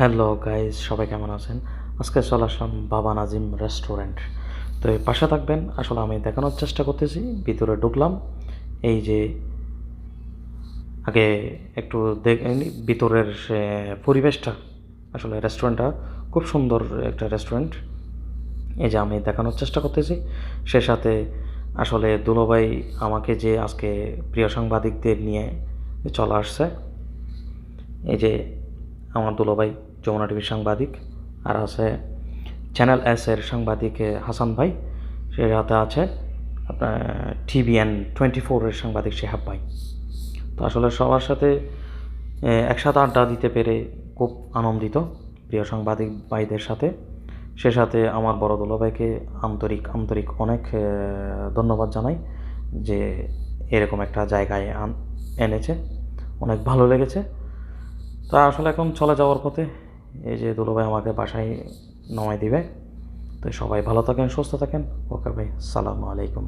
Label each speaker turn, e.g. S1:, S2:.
S1: Hello guys সবাই কেমন আছেন? আজকে চলে আসলাম বাবা নাজিম রেস্টুরেন্ট। তো এই পাশে থাকবেন। আসলে আমি দেখানোর চেষ্টা করতেছি, ভিতরে ঢুকলাম। এই যে আগে একটু দেখ ভিতরের পরিবেশটা। আসলে রেস্টুরেন্টটা খুব সুন্দর একটা রেস্টুরেন্ট। এই যে আমি দেখানোর চেষ্টা করতেছি। সে সাথে আসলে দুলোভাই আমাকে যে আজকে প্রিয় সাংবাদিকদের নিয়ে চলে আসছে। এই যে আমার দুলোভাই যমুনা টিভির সাংবাদিক, আর আছে চ্যানেল এস এর সাংবাদিক হাসান ভাই। সে সাথে আছে আপনার টিভিএন টোয়েন্টি ফোরের সাংবাদিক শেহাব ভাই। তো আসলে সবার সাথে একসাথে আড্ডা দিতে পেরে খুব আনন্দিত প্রিয় সাংবাদিক ভাইদের সাথে। সে সাথে আমার বড় দুলোভাইকে আন্তরিক আন্তরিক অনেক ধন্যবাদ জানাই যে এরকম একটা জায়গায় এনেছে। অনেক ভালো লেগেছে। তা আসলে এখন চলে যাওয়ার পথে এই যে দুলোভাই আমাকে বাসায় নামাই দিবে। তো সবাই ভালো থাকেন, সুস্থ থাকেন। ওকে ভাই, সালামু আলাইকুম।